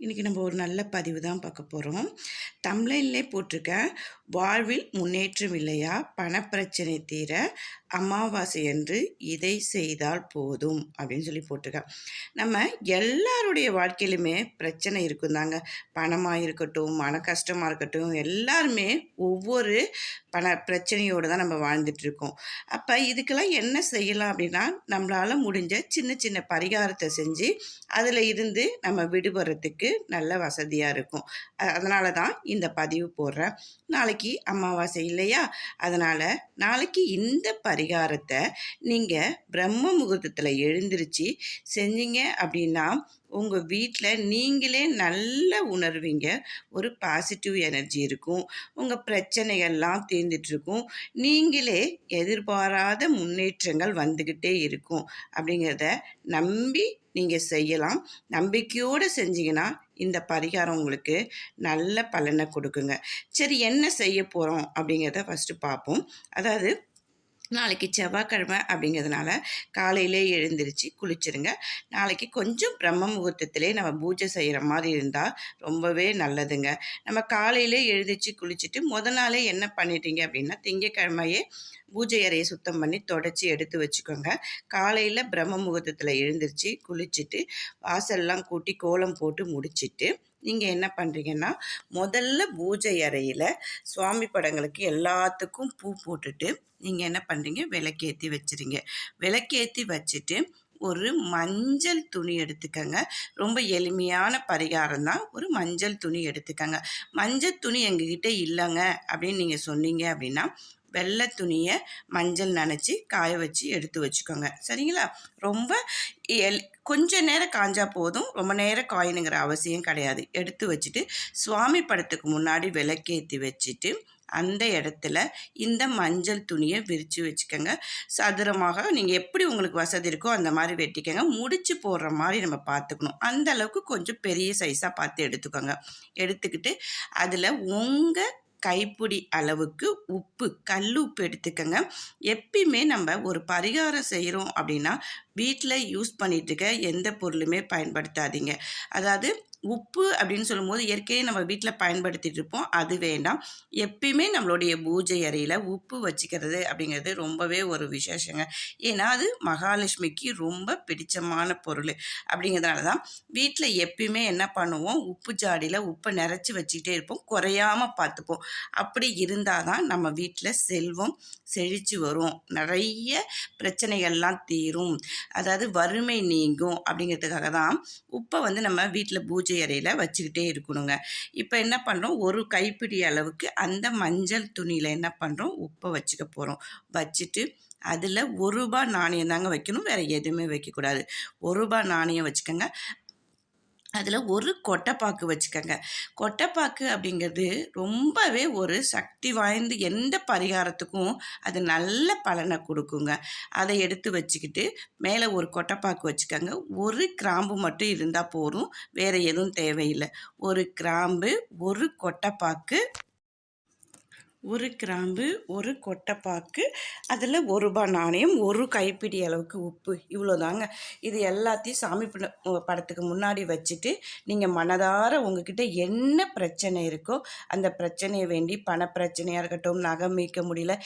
இன்றைக்கி நம்ம ஒரு நல்ல பதிவு தான் பார்க்க போகிறோம் தமிழ்லே போட்டிருக்கேன் வாழ்வில் முன்னேற்றம் இல்லையா? பணப்பிரச்சனை தீர அமாவாசை என்று இதை செய்தால் போதும் அப்படின்னு சொல்லி போட்டிருக்கேன் நம்ம எல்லாருடைய வாழ்க்கையிலுமே பிரச்சனை இருக்கும் தாங்க. பணமாக இருக்கட்டும் மன கஷ்டமாக இருக்கட்டும் எல்லாருமே ஒவ்வொரு பண பிரச்சனையோடு தான் நம்ம வாழ்ந்துட்டுருக்கோம் அப்போ இதுக்கெல்லாம் என்ன செய்யலாம் அப்படின்னா நம்மளால் முடிஞ்ச சின்ன சின்ன பரிகாரத்தை செஞ்சு அதில் இருந்து நம்ம விடுபடுறதுக்கு நல்ல வசதியாக இருக்கும். அதனால தான் இந்த பதிவு போடுறேன். நாளைக்கு அமாவாசை இல்லையா? அதனால் நாளைக்கு இந்த பரிகாரத்தை நீங்கள் பிரம்ம முகூர்த்தத்தில் எழுந்திருச்சு செஞ்சீங்க அப்படின்னா உங்கள் வீட்டில் நீங்களே நல்லா உணர்வீங்க. ஒரு பாசிட்டிவ் எனர்ஜி இருக்கும். உங்கள் பிரச்சனைகள்லாம் தீர்ந்துட்டுருக்கும் நீங்களே எதிர்பாராத முன்னேற்றங்கள் வந்துக்கிட்டே இருக்கும். அப்படிங்கிறத நம்பி நீங்கள் செய்யலாம். நம்பிக்கையோடு செஞ்சீங்கன்னா இந்த பரிகாரம் உங்களுக்கு நல்ல பலனை கொடுக்குங்க. சரி என்ன செய்ய போகிறோம் அப்படிங்கிறத ஃபஸ்ட்டு பார்ப்போம். அதாவது நாளைக்கு செவ்வாய்க்கிழமை அப்படிங்கிறதுனால காலையிலே எழுந்திருச்சு குளிச்சிருங்க. நாளைக்கு கொஞ்சம் பிரம்ம முகூர்த்தத்திலே நம்ம பூஜை செய்கிற மாதிரி இருந்தால் ரொம்பவே நல்லதுங்க. நம்ம காலையிலே எழுந்திரிச்சு குளிச்சுட்டு முத நாளே என்ன பண்ணிட்டீங்க அப்படின்னா திங்கக்கிழமையே பூஜை அறையை சுத்தம் பண்ணி தொடச்சி எடுத்து வச்சுக்கோங்க. காலையில் பிரம்ம முகூர்த்தத்தில் எழுந்திரிச்சு குளிச்சுட்டு வாசல்லாம் கூட்டி கோலம் போட்டு முடிச்சுட்டு நீங்கள் என்ன பண்ணுறீங்கன்னா முதல்ல பூஜை அறையில் சுவாமி படங்களுக்கு எல்லாத்துக்கும் பூ போட்டுட்டு நீங்கள் என்ன பண்ணுறீங்க விளக்கேற்றி வச்சுருங்க. விளக்கேற்றி வச்சுட்டு ஒரு மஞ்சள் துணி எடுத்துக்கங்க. ரொம்ப எளிமையான பரிகாரம் தான். ஒரு மஞ்சள் துணி எடுத்துக்கங்க. மஞ்சள் துணி எங்ககிட்ட இல்லைங்க அப்படின்னு நீங்கள் சொன்னீங்க அப்படின்னா வெள்ளை துணியை மஞ்சள் நனைச்சி காய வச்சு எடுத்து வச்சுக்கோங்க. சரிங்களா? ரொம்ப எல் கொஞ்ச நேரம் காஞ்சா போதும். ரொம்ப நேரம் காயணுங்கிற அவசியம் கிடையாது. எடுத்து வச்சுட்டு சுவாமி படத்துக்கு முன்னாடி விளக்கேற்றி வச்சுட்டு அந்த இடத்துல இந்த மஞ்சள் துணியை விரித்து வச்சுக்கோங்க. சதுரமாக நீங்கள் எப்படி உங்களுக்கு வசதி இருக்கோ அந்த மாதிரி வெட்டிக்கோங்க. முடிச்சு போடுற மாதிரி நம்ம பார்த்துக்கணும். அந்த அளவுக்கு கொஞ்சம் பெரிய சைஸாக பார்த்து எடுத்துக்கோங்க. எடுத்துக்கிட்டு அதில் உங்கள் கைப்பிடி அளவுக்கு உப்பு கல் உப்பு எடுத்துக்கோங்க. எப்பயுமே நம்ம ஒரு பரிகாரம் செய்கிறோம் அப்படின்னா வீட்டில் யூஸ் பண்ணிட்டு இருக்க எந்த பொருளுமே பயன்படுத்தாதீங்க. அதாவது உப்பு அப்படின்னு சொல்லும்போது இயற்கையை நம்ம வீட்டில் பயன்படுத்திட்டு இருப்போம் அது வேண்டாம். எப்பயுமே நம்மளுடைய பூஜை அறையில் உப்பு வச்சுக்கிறது அப்படிங்கிறது ரொம்பவே ஒரு விசேஷங்க. ஏன்னா அது மகாலட்சுமிக்கு ரொம்ப பிடிச்சமான பொருள் அப்படிங்கிறதுனால தான் வீட்டில் எப்பயுமே என்ன பண்ணுவோம்? உப்பு ஜாடியில் உப்பை நிறச்சி வச்சுக்கிட்டே இருப்போம். குறையாமல் பார்த்துப்போம். அப்படி இருந்தால் தான் நம்ம வீட்டில் செல்வம் செழித்து வரும். நிறைய பிரச்சனைகள்லாம் தீரும். அதாவது வறுமை நீங்கும் அப்படிங்கிறதுக்காக தான் உப்பை வந்து நம்ம வீட்டில் பூஜை பூஜை அறையில் வச்சுக்கிட்டே இருக்கணுங்க. இப்போ என்ன பண்ணுறோம் ஒரு கைப்பிடி அளவுக்கு அந்த மஞ்சள் துணியில் என்ன பண்ணுறோம் உப்பை வச்சுக்க போகிறோம் வச்சுட்டு அதில் ஒரு ரூபா நாணயம் தாங்க வைக்கணும். வேறு எதுவுமே வைக்கக்கூடாது. ஒரு ரூபா நாணயம் வச்சுக்கோங்க. அதில் ஒரு கொட்டைப்பாக்கு வச்சுக்கோங்க. கொட்டைப்பாக்கு அப்படிங்கிறது ரொம்பவே ஒரு சக்தி வாய்ந்து எந்த பரிகாரத்துக்கும் அது நல்ல பலனை கொடுக்குங்க. அதை எடுத்து வச்சுக்கிட்டு மேலே ஒரு கொட்டைப்பாக்கு வச்சுக்கோங்க. ஒரு கிராம்பு மட்டும் இருந்தால் போதும். வேறு எதுவும் தேவையில்லை. ஒரு கிராம்பு ஒரு கொட்டைப்பாக்கு ஒரு கிராம்பு ஒரு கொட்டைப்பாக்கு அதில் ஒரு ரூபாய் நாணயம் ஒரு கைப்பிடி அளவுக்கு உப்பு. இவ்வளோதாங்க இது எல்லாத்தையும் சாமி படத்துக்கு முன்னாடி வச்சுட்டு நீங்கள் மனதார உங்ககிட்ட என்ன பிரச்சனை இருக்கோ அந்த பிரச்சனையை வேண்டி பண பிரச்சனையாக இருக்கட்டும் நகை மீட்க முடியல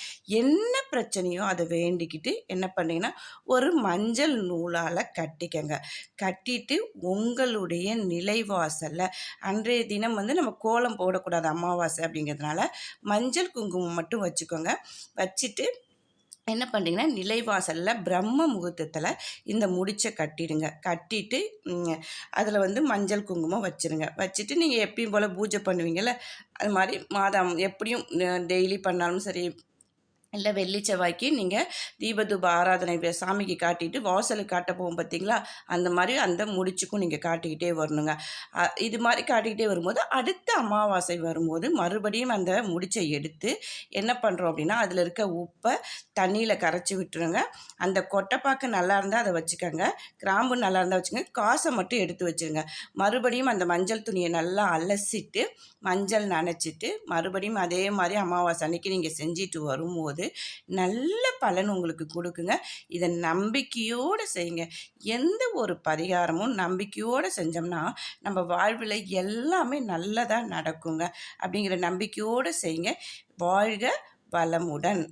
என்ன பிரச்சனையோ அதை வேண்டிக்கிட்டு என்ன பண்ணிங்கன்னா ஒரு மஞ்சள் நூலால் கட்டிக்கங்க. கட்டிட்டு உங்களுடைய நிலைவாசலில் அன்றைய தினம் வந்து நம்ம கோலம் போடக்கூடாது அமாவாசை அப்படிங்கிறதுனால மஞ்சள் மஞ்சள் குங்குமம் மட்டும் வச்சுக்கோங்க. வச்சுட்டு என்ன பண்ணுறீங்கன்னா நிலைவாசலில் பிரம்ம முகூர்த்தத்தில் இந்த முடிச்சை கட்டிடுங்க. கட்டிட்டு அதில் வந்து மஞ்சள் குங்குமம் வச்சுருங்க. வச்சுட்டு நீங்கள் எப்பயும் போல் பூஜை பண்ணுவீங்கள்ல அது மாதிரி மாதம் எப்படியும் டெய்லி பண்ணாலும் சரி இல்லை வெள்ளி செவ்வாய்க்கு நீங்கள் தீபதூப ஆராதனை சாமிக்கு காட்டிட்டு வாசலுக்கு காட்ட போகும் பார்த்தீங்களா அந்த மாதிரி அந்த முடிச்சுக்கும் நீங்கள் காட்டிக்கிட்டே வரணுங்க. இது மாதிரி காட்டிக்கிட்டே வரும்போது அடுத்த அமாவாசை வரும்போது மறுபடியும் அந்த முடிச்சை எடுத்து என்ன பண்ணுறோம் அப்படின்னா அதில் இருக்க உப்பை தண்ணியில் கரைச்சி விட்டுருங்க. அந்த கொட்டைப்பாக்கு நல்லா இருந்தால் அதை வச்சுக்கோங்க. கிராம்பு நல்லா இருந்தால் வச்சுக்கோங்க. காசை மட்டும் எடுத்து வச்சுருங்க. மறுபடியும் அந்த மஞ்சள் துணியை நல்லா அலசிட்டு மஞ்சள் நனைச்சிட்டு மறுபடியும் அதே மாதிரி அமாவாசை அன்னைக்கு நீங்கள் செஞ்சுட்டு வரும்போது போது நல்ல பலன் உங்களுக்கு கொடுக்குங்க. இதை நம்பிக்கையோடு செய்யுங்க. எந்த ஒரு பரிகாரமும் நம்பிக்கையோடு செஞ்சோம்னா நம்ம வாழ்வில் எல்லாமே நல்லதாக நடக்குங்க. அப்படிங்கிற நம்பிக்கையோடு செய்யுங்க. வாழ்க வளமுடன்.